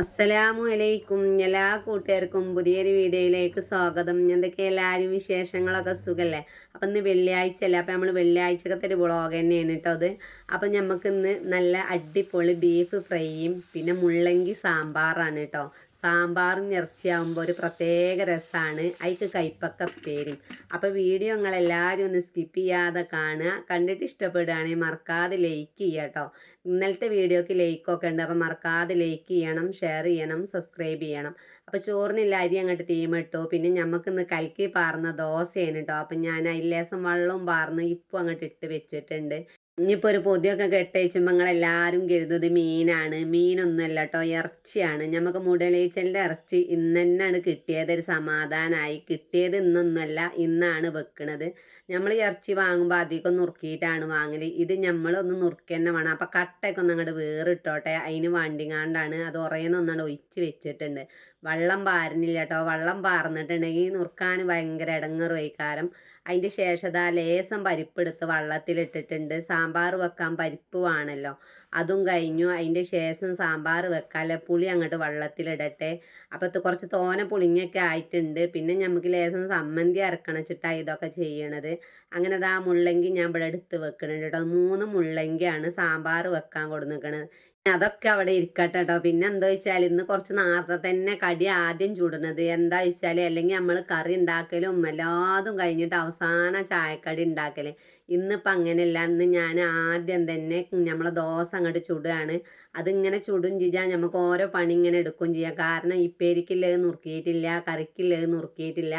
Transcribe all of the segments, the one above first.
അസ്സലാമു അലൈക്കും. എല്ലാ കൂട്ടുകാർക്കും പുതിയൊരു വീഡിയോയിലേക്ക് സ്വാഗതം. എന്തൊക്കെ എല്ലാവരും വിശേഷങ്ങളൊക്കെ സുഖല്ലേ? അപ്പം ഇന്ന് വെള്ളിയാഴ്ച അല്ലേ അപ്പം നമ്മൾ വെള്ളിയാഴ്ചക്കത്തെ ഒരു വ്ളോഗ് തന്നെയാണ് കേട്ടോ അത്. അപ്പം നമുക്ക് ഇന്ന് നല്ല അടിപൊളി ബീഫ് ഫ്രൈയും പിന്നെ മുള്ളങ്കി സാമ്പാറാണ് കേട്ടോ സാമ്പാറും ഇറച്ചിയാകുമ്പോൾ ഒരു പ്രത്യേക രസമാണ് അതിക്ക് കൈപ്പക്ക പേരും അപ്പോൾ വീഡിയോ നിങ്ങൾ എല്ലാവരും ഒന്ന് സ്കിപ്പ് ചെയ്യാതെ കാണുക. കണ്ടിട്ട് ഇഷ്ടപ്പെടുകയാണെങ്കിൽ മറക്കാതെ ലൈക്ക് ചെയ്യുക ഇന്നലത്തെ വീഡിയോക്ക് ലൈക്കൊക്കെ ഉണ്ട്. അപ്പോൾ മറക്കാതെ ലൈക്ക് ചെയ്യണം ഷെയർ ചെയ്യണം സബ്സ്ക്രൈബ് ചെയ്യണം. അപ്പോൾ ചോറിനില്ല അരി അങ്ങോട്ട് തീമിട്ടു പിന്നെ നമുക്കിന്ന് കലക്കി പാർന്ന ദോശയാണ് കേട്ടോ അപ്പം ഞാൻ അതിലേസം വെള്ളവും പാർന്ന് ഇപ്പം അങ്ങോട്ട് ഇട്ട് വെച്ചിട്ടുണ്ട്. ഇനിയിപ്പോൾ ഒരു പൊതിയൊക്കെ കെട്ടയച്ചുമ്പോൾ നിങ്ങളെല്ലാവരും കരുതുന്നത് മീനാണ്. മീനൊന്നുമല്ല കേട്ടോ ഇറച്ചിയാണ്. നമുക്ക് മുടലീച്ചലിന്റെ ഇറച്ചി ഇന്ന് കിട്ടിയത്. ഒരു സമാധാനമായി കിട്ടിയത് ഇന്നൊന്നുമല്ല ഇന്നാണ് വെക്കണത്. നമ്മൾ ഇറച്ചി വാങ്ങുമ്പോൾ അധികം നുറുക്കിയിട്ടാണ് വാങ്ങൽ ഇത് നമ്മളൊന്ന് നുറുക്കി തന്നെ വേണം. അപ്പം കട്ടയൊക്കെ ഒന്ന് അങ്ങോട്ട് വേറിട്ടോട്ടെ. അതിന് വണ്ടിങ്ങാണ്ടാണ് അത് ഉറയെന്നൊന്നാണ് ഒഴിച്ച് വെച്ചിട്ടുണ്ട്. വെള്ളം പാരുന്നില്ല കേട്ടോ വെള്ളം പാർന്നിട്ടുണ്ടെങ്കിൽ നുറുക്കാൻ ഭയങ്കര ഇടങ്ങറ് വൈകാരം അതിന്റെ ശേഷം ലേസം പരിപ്പെടുത്ത് വെള്ളത്തിലിട്ടിട്ടുണ്ട്. സാമ്പാർ വെക്കാൻ പരിപ്പ് വേണമല്ലോ അതും കഴിഞ്ഞു. അതിന്റെ ശേഷം സാമ്പാർ വെക്കാല്ല? പുളി അങ്ങോട്ട് വെള്ളത്തിലിടട്ടെ. അപ്പോൾ കുറച്ച് തോന പുളിങ്ങൊക്കെ ആയിട്ടുണ്ട്. പിന്നെ നമുക്ക് ലേസം സമ്മന്തി അരക്കണച്ചിട്ടാണ് ഇതൊക്കെ ചെയ്യണത്. അങ്ങനെ ഇതാ മുള്ളങ്കി ഞാൻ ഇവിടെ എടുത്ത് വെക്കണുണ്ട് കേട്ടോ. മൂന്ന് മുള്ളങ്കിയാണ് സാമ്പാർ വെക്കാൻ കൊടുന്നിക്കണത്. അതൊക്കെ അവിടെ ഇരിക്കട്ടെ കേട്ടോ പിന്നെ എന്താ വെച്ചാൽ ഇന്ന് കുറച്ച് നേരത്തെ തന്നെ കടി ആദ്യം ചൂടുന്നത്. എന്താ വെച്ചാൽ അല്ലെങ്കിൽ നമ്മൾ കറി ഉണ്ടാക്കലും എല്ലാതും കഴിഞ്ഞിട്ട് അവസാന ചായക്കടി ഉണ്ടാക്കൽ. ഇന്നിപ്പോൾ അങ്ങനെയല്ല. ഇന്ന് ഞാൻ ആദ്യം തന്നെ നമ്മളെ ദോശ അങ്ങോട്ട് ചുടുകയാണ് അതിങ്ങനെ ചുടും ചെയ്യാം. നമുക്ക് ഓരോ പണി ഇങ്ങനെ എടുക്കും ചെയ്യാം. കാരണം ഇപ്പേരിക്കില്ലേ നുറുക്കിയിട്ടില്ല കറിക്കില്ലേ നുറുക്കിയിട്ടില്ല.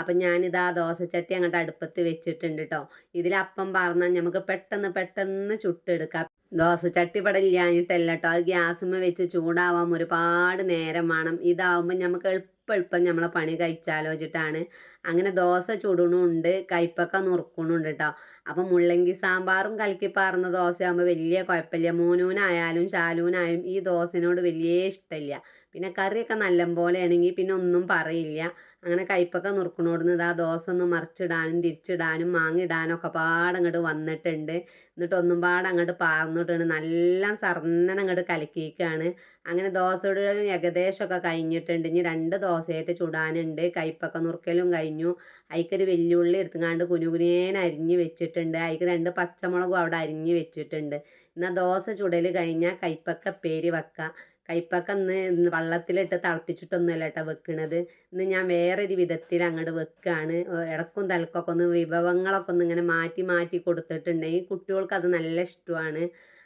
അപ്പം ഞാനിതാ ദോശച്ചട്ടി അങ്ങോട്ട് അടുപ്പത്ത് വെച്ചിട്ടുണ്ട് കേട്ടോ ഇതിലപ്പം പറഞ്ഞാൽ നമുക്ക് പെട്ടെന്ന് പെട്ടെന്ന് ചുട്ടെടുക്കാം. ദോശച്ചട്ടി ഇവിടെ ഇല്ലാഞ്ഞിട്ടല്ല കേട്ടോ അത് ഗ്യാസുമ്മ വെച്ച് ചൂടാവാൻ ഒരുപാട് നേരം വേണം. ഇതാവുമ്പോൾ നമുക്ക് എളുപ്പം എളുപ്പം നമ്മളെ പണി കഴിച്ചാലോചിട്ടാണ് അങ്ങനെ ദോശ ചുടണുണ്ട് കയ്പ്പൊക്കെ നുറുക്കണുണ്ട് കേട്ടോ അപ്പം മുള്ളങ്കി സാമ്പാറും കലക്കി പാർന്ന ദോശയാകുമ്പോൾ വലിയ കുഴപ്പമില്ല. മോനൂനായാലും ശാലൂനായാലും ഈ ദോശനോട് വലിയ ഇഷ്ടമില്ല. പിന്നെ കറിയൊക്കെ നല്ല പോലെ ആണെങ്കിൽ പിന്നെ ഒന്നും പറയില്ല. അങ്ങനെ കയ്പ്പൊക്കെ നുറുക്കണോടുന്ന് ഇതാ ദോശ ഒന്ന് മറിച്ചിടാനും തിരിച്ചിടാനും മാങ്ങിടാനും ഒക്കെ പാടങ്ങോട്ട് വന്നിട്ടുണ്ട്. എന്നിട്ട് ഒന്നും പാടെ അങ്ങോട്ട് പാർന്നിട്ടുണ്ട് നല്ല സർന്നനം അങ്ങോട്ട് കലക്കിയിരിക്കുകയാണ് അങ്ങനെ ദോശയുടെ ഏകദേശമൊക്കെ കഴിഞ്ഞിട്ടുണ്ട്. ഇനി രണ്ട് ദോശയായിട്ട് ചുടാനുണ്ട്. കയ്പ്പൊക്കെ നുറുക്കലും കഴിഞ്ഞു. അതിക്കൊരു വെല്ലുള്ളി എടുത്തുങ്ങാണ്ട് കുനുകുനേന അരിഞ്ഞ് വെച്ചിട്ടുണ്ട്. അതിക്ക് രണ്ട് പച്ചമുളകും അവിടെ അരിഞ്ഞ് വെച്ചിട്ടുണ്ട്. എന്നാൽ ദോശ ചുടൽ കഴിഞ്ഞാൽ കയ്പ്പൊക്കെ പേര് വെക്കാം. കയ്പ്പൊക്കെ ഇന്ന് വെള്ളത്തിലിട്ട് തിളപ്പിച്ചിട്ടൊന്നുമല്ല കേട്ടോ വെക്കണത്. ഇന്ന് ഞാൻ വേറൊരു വിധത്തിൽ അങ്ങോട്ട് വെക്കുകയാണ് ഇടക്കും തലക്കൊക്കെ ഒന്ന് വിഭവങ്ങളൊക്കെ ഒന്ന് ഇങ്ങനെ മാറ്റി മാറ്റി കൊടുത്തിട്ടുണ്ടെങ്കിൽ കുട്ടികൾക്ക് അത് നല്ല ഇഷ്ടമാണ്.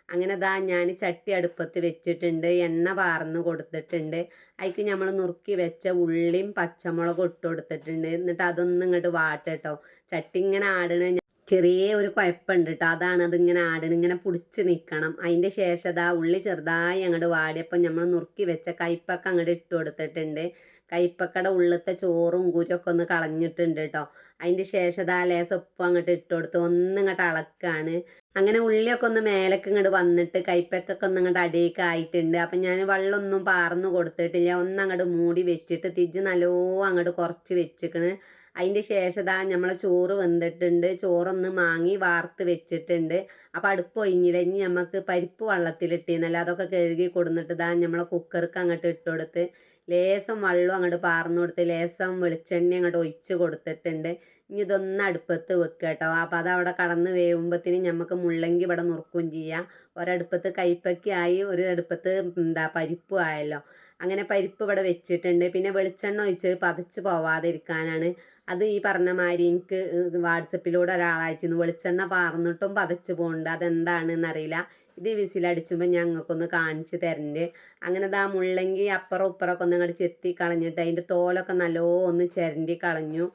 അങ്ങനെ ദാ ഞാൻ ചട്ടി അടുപ്പത്ത് വെച്ചിട്ടുണ്ട്. എണ്ണ പാർന്ന് കൊടുത്തിട്ടുണ്ട്. അതിക്ക് നമ്മൾ നുറുക്കി വെച്ച ഉള്ളിയും പച്ചമുളകും ഇട്ട് കൊടുത്തിട്ടുണ്ട്. എന്നിട്ട് അതൊന്നും ഇങ്ങോട്ട് വാട്ടട്ടോ. ചട്ടി ഇങ്ങനെ ആടണ ചെറിയ ഒരു കുഴപ്പമുണ്ട് കേട്ടോ അതാണ് അതിങ്ങനെ ആടണം ഇങ്ങനെ പിടിച്ച് നിൽക്കണം അതിന്റെ ശേഷം അതാ ഉള്ളി ചെറുതായി അങ്ങോട്ട് വാടിയപ്പോൾ നമ്മൾ നുറുക്കി വെച്ച കയ്പ്പൊക്കെ അങ്ങോട്ട് ഇട്ട് കൊടുത്തിട്ടുണ്ട്. കയ്പ്പക്കട ഉള്ളത്തെ ചോറും കുരൊക്കെ ഒന്ന് കളഞ്ഞിട്ടുണ്ട് കേട്ടോ അതിന്റെ ശേഷം അതാ ലേസൊപ്പം അങ്ങോട്ട് ഇട്ട് കൊടുത്ത് ഒന്നിങ്ങോട്ട് അളക്കാണ്. അങ്ങനെ ഉള്ളിയൊക്കെ ഒന്ന് മേലേക്ക് ഇങ്ങോട്ട് വന്നിട്ട് കയ്പ്പക്കൊക്കെ ഒന്ന് അങ്ങോട്ട് അടിയൊക്കെ ആയിട്ടുണ്ട്. അപ്പം ഞാൻ വെള്ളമൊന്നും പാർന്നു കൊടുത്തിട്ടില്ല. ഒന്ന് അങ്ങോട്ട് മൂടി വെച്ചിട്ട് തിരിച്ച് നല്ലോ അങ്ങോട്ട് കുറച്ച് വെച്ചിക്കണ്. അതിന്റെ ശേഷം നമ്മളെ ചോറ് വെന്തിട്ടുണ്ട്. ചോറൊന്ന് മാങ്ങി വാർത്ത് വെച്ചിട്ടുണ്ട്. അപ്പോൾ അടുപ്പ് ഒഴിഞ്ഞില്ല? ഇനി നമുക്ക് പരിപ്പ് വെള്ളത്തിലിട്ടിന്നല്ല? അതൊക്കെ കഴുകി കൊടുന്നിട്ട് ദാ നമ്മളെ കുക്കർക്ക് അങ്ങോട്ട് ഇട്ട് കൊടുത്ത് ലേസം വെള്ളം അങ്ങോട്ട് പാർന്നു കൊടുത്ത് ലേസം വെളിച്ചെണ്ണ അങ്ങോട്ട് ഒഴിച്ച് കൊടുത്തിട്ടുണ്ട്. ഇനി ഇതൊന്ന് അടുപ്പത്ത് വെക്കുക കേട്ടോ. അപ്പോൾ അതവിടെ കടന്ന് വേവുമ്പത്തിന് നമുക്ക് മുള്ളങ്കി ഇവിടെ നുറുക്കും ചെയ്യാം. ഒരടുപ്പത്ത് കൈപ്പക്കായി ഒരു അടുപ്പത്ത് എന്താ പരിപ്പ് ആയല്ലോ. അങ്ങനെ പരിപ്പ് ഇവിടെ വെച്ചിട്ടുണ്ട്. പിന്നെ വെളിച്ചെണ്ണ ഒഴിച്ച് പതച്ച് പോവാതിരിക്കാനാണ്. അത് ഈ പറഞ്ഞ മാതിരി എനിക്ക് വാട്സപ്പിലൂടെ ഒരാളയച്ചിരുന്നു. വെളിച്ചെണ്ണ പാർന്നിട്ടും പതച്ച് പോകുന്നുണ്ട് അതെന്താണെന്ന് അറിയില്ല ഇത് വിസിലടിച്ചുമ്പോൾ ഞങ്ങൾക്കൊന്ന് കാണിച്ചു തരണ്ട്. അങ്ങനെ ദാ മുള്ളങ്കി അപ്പുറം ഇപ്പുറമൊക്കെ ഒന്ന് അങ്ങോട്ട് ചെത്തി കളഞ്ഞിട്ട് അതിന്റെ തോലൊക്കെ നല്ലോ ഒന്ന് ചിരണ്ടി കളഞ്ഞു.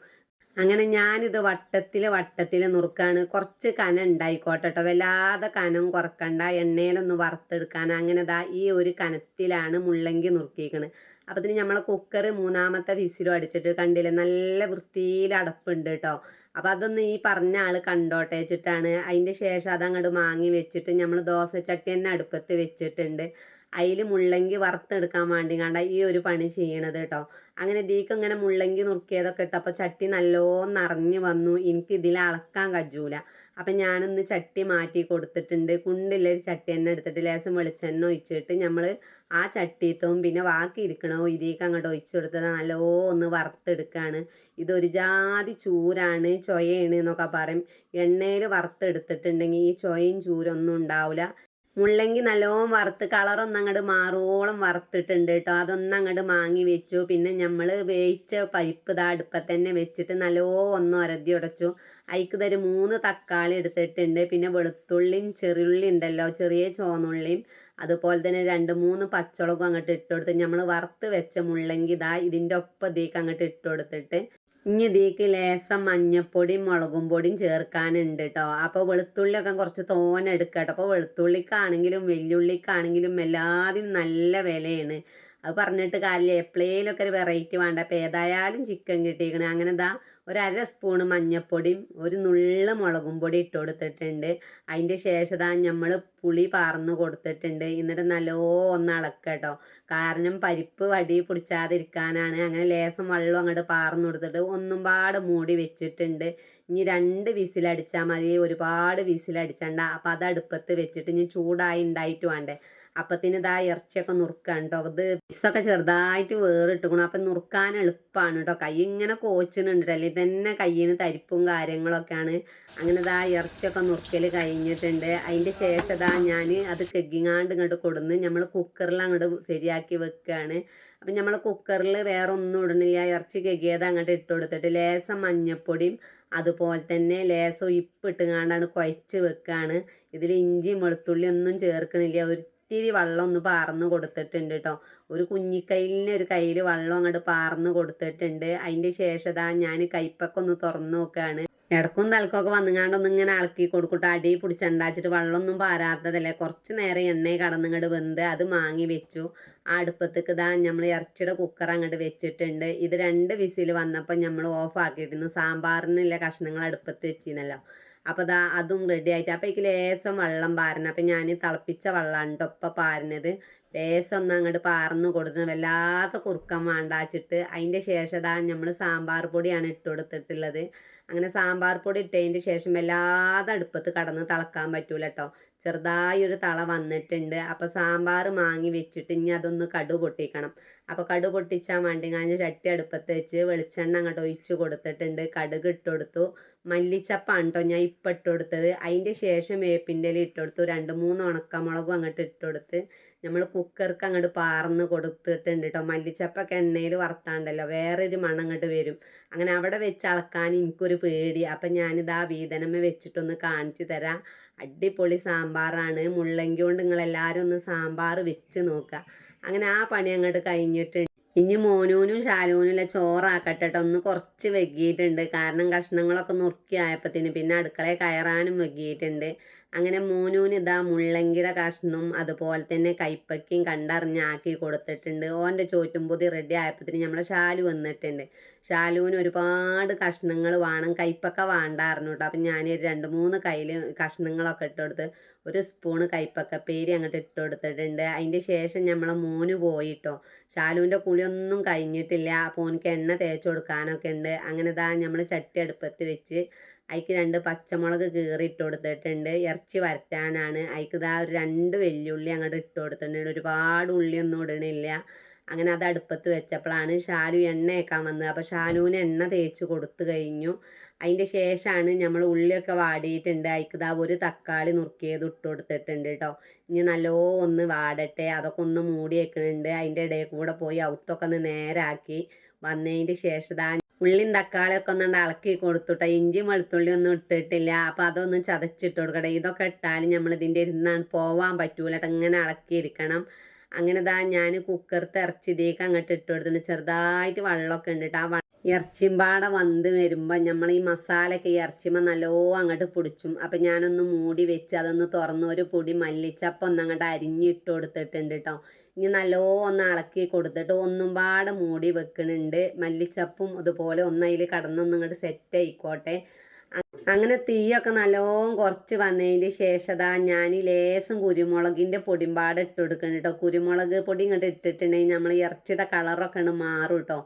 അങ്ങനെ ഞാനിത് വട്ടത്തിൽ വട്ടത്തിൽ നുറുക്കാണ്. കുറച്ച് കനം ഉണ്ടായിക്കോട്ടെ കേട്ടോ വല്ലാതെ കനം കുറക്കണ്ട. എണ്ണയിലൊന്ന് വറുത്തെടുക്കാൻ അങ്ങനെ ദാ ഈ ഒരു കനത്തിലാണ് മുള്ളങ്കി നുറുക്കിയിരിക്കണത് അപ്പോൾ ഇതിന് നമ്മളെ കുക്കർ മൂന്നാമത്തെ വിസിലും അടിച്ചിട്ട് കണ്ടില്ലേ? നല്ല വൃത്തിയിൽ അടപ്പുണ്ട് കേട്ടോ അപ്പോൾ അതൊന്ന് ഈ പറഞ്ഞ ആൾ കണ്ടോട്ടെ വെച്ചിട്ടാണ്. അതിന്റെ ശേഷം അതങ്ങോട്ട് മാങ്ങി വെച്ചിട്ട് നമ്മൾ ദോശച്ചട്ടി തന്നെ അടുപ്പത്ത് വെച്ചിട്ടുണ്ട്. അതിൽ മുള്ളങ്കി വറുത്തെടുക്കാൻ വേണ്ടി കണ്ട ഈ ഒരു പണി ചെയ്യണത് കേട്ടോ അങ്ങനെ ദീക്ക് ഇങ്ങനെ മുള്ളങ്കി നുറുക്കിയതൊക്കെ ഇട്ടപ്പോൾ ചട്ടി നല്ലോണം നിറഞ്ഞു വന്നു. എനിക്ക് ഇതിൽ അളക്കാൻ കജൂല. അപ്പം ഞാനൊന്ന് ചട്ടി മാറ്റി കൊടുത്തിട്ടുണ്ട്. കുണ്ടുള്ള ഒരു ചട്ടി തന്നെ എടുത്തിട്ട് ലേശം വെളിച്ചെണ്ണ ഒഴിച്ചിട്ട് നമ്മൾ ആ ചട്ടിത്തും പിന്നെ ബാക്കി ഇരിക്കണോ ഇതിലേക്ക് അങ്ങോട്ട് ഒഴിച്ചു കൊടുത്തത് നല്ലോ ഒന്ന് വറുത്തെടുക്കുകയാണ് ഇതൊരു ജാതി ചൂരാണ് ചൊയയാണ് എന്നൊക്കെ പറയും. എണ്ണയിൽ വറുത്തെടുത്തിട്ടുണ്ടെങ്കിൽ ഈ ചൊയയും ചൂരൊന്നും ഉണ്ടാവില്ല മുള്ളങ്കി നല്ലോണം വറുത്ത് കളറൊന്നും അങ്ങോട്ട് മാറോളം വറുത്തിട്ടുണ്ട് കേട്ടോ അതൊന്നും അങ്ങോട്ട് മാങ്ങി വെച്ചു. പിന്നെ നമ്മൾ വേവിച്ച പരിപ്പ് ഇതാ അടുപ്പത്ത് തന്നെ വെച്ചിട്ട് നല്ലോ ഒന്ന് ഒരതി ഉടച്ചു. അതിക്ക് ഇതൊരു മൂന്ന് തക്കാളി എടുത്തിട്ടുണ്ട്. പിന്നെ വെളുത്തുള്ളിയും ചെറിയുള്ളി ഉണ്ടല്ലോ ചെറിയ ചോന്നുള്ളിയും അതുപോലെ തന്നെ രണ്ട് മൂന്ന് പച്ചമുളകും അങ്ങോട്ട് ഇട്ട് കൊടുത്ത് നമ്മൾ വറുത്ത് വെച്ച മുള്ളങ്കി ഇതാ ഇതിന്റെ ഒപ്പം ഇതേക്ക് അങ്ങോട്ട് ഇട്ട് കൊടുത്തിട്ട് ഇനി ഇതിലേക്ക് ലേസം മഞ്ഞപ്പൊടിയും മുളകും പൊടിയും ചേർക്കാനുണ്ട് കേട്ടോ അപ്പോൾ വെളുത്തുള്ളിയൊക്കെ കുറച്ച് തോനെ എടുക്കുക കേട്ടോ അപ്പോൾ വെളുത്തുള്ളിക്കാണെങ്കിലും വെല്ലുള്ളിക്കാണെങ്കിലും എല്ലാത്തിനും നല്ല വിലയാണ്. അത് പറഞ്ഞിട്ട് കാര്യമില്ല. എപ്പോഴേലൊക്കെ ഒരു വെറൈറ്റി വേണ്ട. അപ്പോൾ ഏതായാലും ചിക്കൻ കിട്ടിയിരിക്കണേ. അങ്ങനെ എന്താ ഒരു അര സ്പൂണ് മഞ്ഞപ്പൊടിയും ഒരു നുള്ള മുളകും പൊടി ഇട്ട് കൊടുത്തിട്ടുണ്ട്. അതിന്റെ ശേഷം നമ്മൾ പുളി പാർന്ന് കൊടുത്തിട്ടുണ്ട്. എന്നിട്ട് നല്ലോ ഒന്ന് കേട്ടോ കാരണം പരിപ്പ് വടി പിടിച്ചാതിരിക്കാനാണ്. അങ്ങനെ ലേസം വെള്ളം അങ്ങോട്ട് പാർന്ന് കൊടുത്തിട്ട് ഒന്നും പാട് മൂടി വെച്ചിട്ടുണ്ട്. ഇനി രണ്ട് വിസിലടിച്ചാൽ മതി. ഒരുപാട് വിസിലടിച്ചണ്ട അപ്പോൾ അത് അടുപ്പത്ത് വെച്ചിട്ട് ഇനി ചൂടായി ഉണ്ടായിട്ട് വേണ്ടേ. അപ്പത്തിന് ഇതാ ഇറച്ചിയൊക്കെ നുറുക്കാണ് കേട്ടോ ഇത് പീസൊക്കെ ചെറുതായിട്ട് വേറിട്ടുക്കണം. അപ്പം നുറുക്കാൻ എളുപ്പമാണ് കേട്ടോ കൈ ഇങ്ങനെ കോച്ചിനുണ്ട് അല്ലെങ്കിൽ തന്നെ കയ്യിന് തരിപ്പും കാര്യങ്ങളൊക്കെയാണ്. അങ്ങനെ ഇതാ ഇറച്ചിയൊക്കെ നുറുക്കൽ കഴിഞ്ഞിട്ടുണ്ട്. അതിന്റെ ശേഷം ഇതാ ഞാൻ അത് കെഗിങ്ങാണ്ട് ഇങ്ങോട്ട് കൊടുന്ന് നമ്മൾ കുക്കറിൽ അങ്ങോട്ട് ശരിയാക്കി വെക്കുകയാണ് അപ്പം നമ്മൾ കുക്കറിൽ വേറെ ഒന്നും ഇടണില്ല ഇറച്ചി കെകിയത് അങ്ങോട്ട് ഇട്ട് കൊടുത്തിട്ട് ലേസം മഞ്ഞപ്പൊടിയും അതുപോലെ തന്നെ ലേസം ഉപ്പ് ഇട്ടുകൊണ്ടാണ് കുഴച്ച് വെക്കുകയാണ് ഇതിൽ ഇഞ്ചിയും വെളുത്തുള്ളി ഒന്നും ചേർക്കണില്ല. ഒരു ഇത്തിരി വെള്ളം ഒന്ന് പാർന്ന് കൊടുത്തിട്ടുണ്ട് കേട്ടോ ഒരു കുഞ്ഞിക്കൈലിന് ഒരു കയ്യിൽ വെള്ളം അങ്ങോട്ട് പാർന്ന് കൊടുത്തിട്ടുണ്ട്. അതിന്റെ ശേഷം ഞാൻ കൈപ്പൊക്കെ ഒന്ന് തുറന്നു നോക്കുകയാണ് ഇടക്കും തലക്കൊക്കെ വന്നുങ്ങാണ്ട് ഒന്ന് ഇങ്ങനെ ഇളക്കി കൊടുക്കട്ടെ അടി പിടിച്ചുണ്ടാച്ചിട്ട് വെള്ളമൊന്നും പാരാത്തതല്ലേ. കുറച്ച് നേരം എണ്ണയെ കടന്നിങ്ങോട്ട് വെന്ത് അത് മാങ്ങി വെച്ചു. ആ അടുപ്പത്തേക്ക് ഇതാ നമ്മൾ ഇറച്ചിയുടെ കുക്കർ അങ്ങോട്ട് വെച്ചിട്ടുണ്ട്. ഇത് രണ്ട് വിസിൽ വന്നപ്പോൾ നമ്മൾ ഓഫ് ആക്കിയിരുന്നു സാമ്പാറിനുള്ള കഷ്ണങ്ങൾ അടുപ്പത്ത് വെച്ചിരുന്നല്ലോ അപ്പോൾ ദാ അതും റെഡി ആയിട്ട്. അപ്പോൾ എനിക്ക് ലേശം വെള്ളം പാരണം. അപ്പം ഞാൻ തിളപ്പിച്ച വെള്ളമാണ് ഇപ്പം പാരുന്നത് ലേസം ഒന്ന് അങ്ങോട്ട് പാർന്ന് കൊടുത്തു വല്ലാത്ത കുറുക്കം വേണ്ടാച്ചിട്ട് അതിന്റെ ശേഷം നമ്മൾ സാമ്പാർ പൊടിയാണ് ഇട്ട് കൊടുത്തിട്ടുള്ളത്. അങ്ങനെ സാമ്പാർ പൊടി ഇട്ടതിന്റെ ശേഷം വല്ലാതെ അടുപ്പത്ത് കടന്ന് തിളക്കാൻ പറ്റൂല കേട്ടോ ചെറുതായി ഒരു തള വന്നിട്ടുണ്ട്. അപ്പോൾ സാമ്പാർ മാങ്ങി വെച്ചിട്ട് ഇനി അതൊന്ന് കടു പൊട്ടിക്കണം. അപ്പോൾ കടു പൊട്ടിച്ചാൽ വേണ്ടി ഞാൻ ചട്ടി അടുപ്പത്ത് വെച്ച് വെളിച്ചെണ്ണ അങ്ങോട്ട് ഒഴിച്ച് കൊടുത്തിട്ടുണ്ട്. കടുക് ഇട്ട് കൊടുത്തു. മല്ലിച്ചപ്പാണ് കേട്ടോ ഞാൻ ഇപ്പം ഇട്ട് കൊടുത്തത്. അതിന്റെ ശേഷം വേപ്പിന്റെ ഇല ഇട്ട് കൊടുത്തു. രണ്ട് മൂന്ന് ഉണക്കമുളകും അങ്ങോട്ട് ഇട്ട് കൊടുത്ത് നമ്മൾ കുക്കർക്ക് അങ്ങോട്ട് പാർന്ന് കൊടുത്തിട്ടുണ്ട് കേട്ടോ മല്ലിച്ചപ്പൊക്കെ എണ്ണയിൽ വറുത്താണ്ടല്ലോ. വേറൊരു മണം അങ്ങോട്ട് വരും. അങ്ങനെ അവിടെ വെച്ച് അളക്കാൻ എനിക്കൊരു പേടി അപ്പം ഞാനിതാ വീതനമ്മ വെച്ചിട്ടൊന്ന് കാണിച്ചു തരാം. അടിപൊളി സാമ്പാറാണ്. മുള്ളങ്കി കൊണ്ട് നിങ്ങളെല്ലാവരും ഒന്ന് സാമ്പാർ വെച്ച് നോക്കുക അങ്ങനെ ആ പണി അങ്ങോട്ട് കഴിഞ്ഞിട്ടുണ്ട് ഇനി മോനൂനും ശാലൂനുമില്ല ചോറാക്കട്ടെ ട്ടോ. ഒന്ന് കുറച്ച് വെകിയിട്ടുണ്ട്. കാരണം കഷ്ണങ്ങളൊക്കെ നുറുക്കി ആയപ്പത്തിന് പിന്നെ അടുക്കളയിൽ കയറാനും വെകിയിട്ടുണ്ട്. അങ്ങനെ മോനൂന് ഇതാ മുള്ളങ്കിയുടെ കഷ്ണും അതുപോലെ തന്നെ കൈപ്പക്കയും കണ്ടറിഞ്ഞാക്കി കൊടുത്തിട്ടുണ്ട്. ഓന്റെ ചോറ്റുംപൊതി റെഡി ആയപ്പത്തിന് നമ്മളെ ശാലു വന്നിട്ടുണ്ട്. ശാലുവിന് ഒരുപാട് കഷ്ണങ്ങൾ വേണം. കൈപ്പക്ക വേണ്ടായിരുന്നു കേട്ടോ അപ്പം ഞാൻ രണ്ട് മൂന്ന് കയ്യിൽ കഷ്ണങ്ങളൊക്കെ ഇട്ട് കൊടുത്ത് ഒരു സ്പൂണ് കൈപ്പക്ക പേരി അങ്ങോട്ട് ഇട്ട് കൊടുത്തിട്ടുണ്ട്. അതിന്റെ ശേഷം നമ്മളെ മോന് പോയിട്ടോ ശാലുവിന്റെ കുളിയൊന്നും കഴിഞ്ഞിട്ടില്ല. അപ്പോൾ ഓനിക്ക് എണ്ണ തേച്ച് കൊടുക്കാനൊക്കെ ഉണ്ട് അങ്ങനെ ഇതാ നമ്മൾ ചട്ടി അടുപ്പത്ത് വെച്ച് അതിക്ക് രണ്ട് പച്ചമുളക് കീറി ഇട്ട് കൊടുത്തിട്ടുണ്ട്. ഇറച്ചി വരറ്റാനാണ് അതിക്ക് ഇതാ ഒരു രണ്ട് വെല്ലുള്ളി അങ്ങോട്ട് ഇട്ട് കൊടുത്തിട്ടുണ്ട്. ഒരുപാട് ഉള്ളിയൊന്നും ഇടണില്ല. അങ്ങനെ അത് അടുപ്പത്ത് വെച്ചപ്പോഴാണ് ഷാലു എണ്ണ ഏക്കാൻ വന്നത്. അപ്പോൾ ഷാലുവിന് എണ്ണ തേച്ച് കൊടുത്തു കഴിഞ്ഞു. അതിന്റെ ശേഷമാണ് നമ്മൾ ഉള്ളിയൊക്കെ വാടിയിട്ടുണ്ട്. അതിക്ക് ഇതാ ഒരു തക്കാളി നുറുക്കിയത് ഇട്ട് കൊടുത്തിട്ടുണ്ട് കേട്ടോ ഇനി നല്ലോ ഒന്ന് വാടട്ടെ. അതൊക്കെ ഒന്ന് മൂടി വെക്കുന്നുണ്ട് അതിന്റെ ഇടയിൽ കൂടെ പോയി ഔത്തൊക്കെ ഒന്ന് നേരാക്കി വന്നതിന്റെ ശേഷം ഉള്ളിയും തക്കാളിയൊക്കെ ഒന്ന് ഇളക്കി കൊടുത്തുട്ടോ. ഇഞ്ചിയും വെളുത്തുള്ളി ഒന്നും ഇട്ടിട്ടില്ല. അപ്പോൾ അതൊന്നും ചതച്ചിട്ട് കൊടുക്കട്ടെ. ഇതൊക്കെ ഇട്ടാലും നമ്മൾ ഇതിന്റെ ഇരുന്നാണ് പോവാൻ പറ്റൂല. ഇങ്ങനെ ഇളക്കിയിരിക്കണം. അങ്ങനെ ഇതാ ഞാൻ കുക്കർ ഇറച്ചി ഇതേക്ക് അങ്ങോട്ട് ഇട്ട് കൊടുത്തിട്ട് ചെറുതായിട്ട് വെള്ളമൊക്കെ ഉണ്ട്. ആ വ- ഇറച്ചിയും പാടെ വന്ന് വരുമ്പോൾ നമ്മൾ ഈ മസാലയൊക്കെ ഇറച്ചിമ്മ നല്ലോ അങ്ങോട്ട് പിടിച്ചും. അപ്പം ഞാനൊന്ന് മൂടി വെച്ച് അതൊന്ന് തുറന്ന് ഒരു പൊടി മല്ലിച്ചപ്പം ഒന്ന് അങ്ങോട്ട് അരിഞ്ഞിട്ട് കൊടുത്തിട്ടുണ്ട് കേട്ടോ ഇനി നല്ലോ ഒന്ന് ഇളക്കി കൊടുത്തിട്ട് ഒന്നും പാടെ മൂടി വെക്കണുണ്ട്. മല്ലിച്ചപ്പും അതുപോലെ ഒന്നതിൽ കടന്നൊന്നും ഇങ്ങോട്ട് സെറ്റ് ആയിക്കോട്ടെ. അങ്ങനെ തീയൊക്കെ നല്ലോണം കുറച്ച് വന്നതിന് ശേഷം ദാ ഞാൻ ലേശം കുരുമുളകിന്റെ പൊടിമ്പാട് ഇട്ട് കൊടുക്കണം കേട്ടോ കുരുമുളക് പൊടി ഇങ്ങോട്ട് ഇട്ടിട്ടുണ്ടെങ്കിൽ നമ്മൾ ഇറച്ചിയുടെ കളറൊക്കെ ആണ് മാറും കേട്ടോ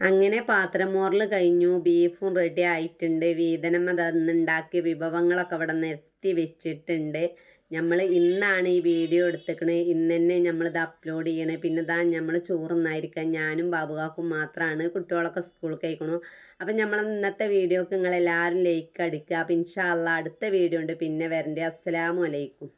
അങ്ങനെ പാത്രം മോറൽ കഴിഞ്ഞു. ബീഫും റെഡി ആയിട്ടുണ്ട്. വീതനം തന്നുണ്ടാക്കിയ വിഭവങ്ങളൊക്കെ ഇവിടെ നിർത്തി വെച്ചിട്ടുണ്ട്. നമ്മൾ ഇന്നാണ് ഈ വീഡിയോ എടുത്തേക്കണത് ഇന്ന് തന്നെ നമ്മളിത് അപ്ലോഡ് ചെയ്യണേ. പിന്നെ ഇതാ നമ്മൾ ചോറുന്നായിരിക്കാം. ഞാനും ബാബുകാക്കും മാത്രമാണ് കുട്ടികളൊക്കെ സ്കൂളിൽ കഴിക്കണു അപ്പം നമ്മൾ ഇന്നത്തെ വീഡിയോക്ക് നിങ്ങളെല്ലാവരും ലൈക്ക് അടിക്കുക അപ്പം ഇൻഷാല്ല അടുത്ത വീഡിയോ ഉണ്ട്. പിന്നെ വരണ്ടേ. അസ്സലാമു അലൈക്കും.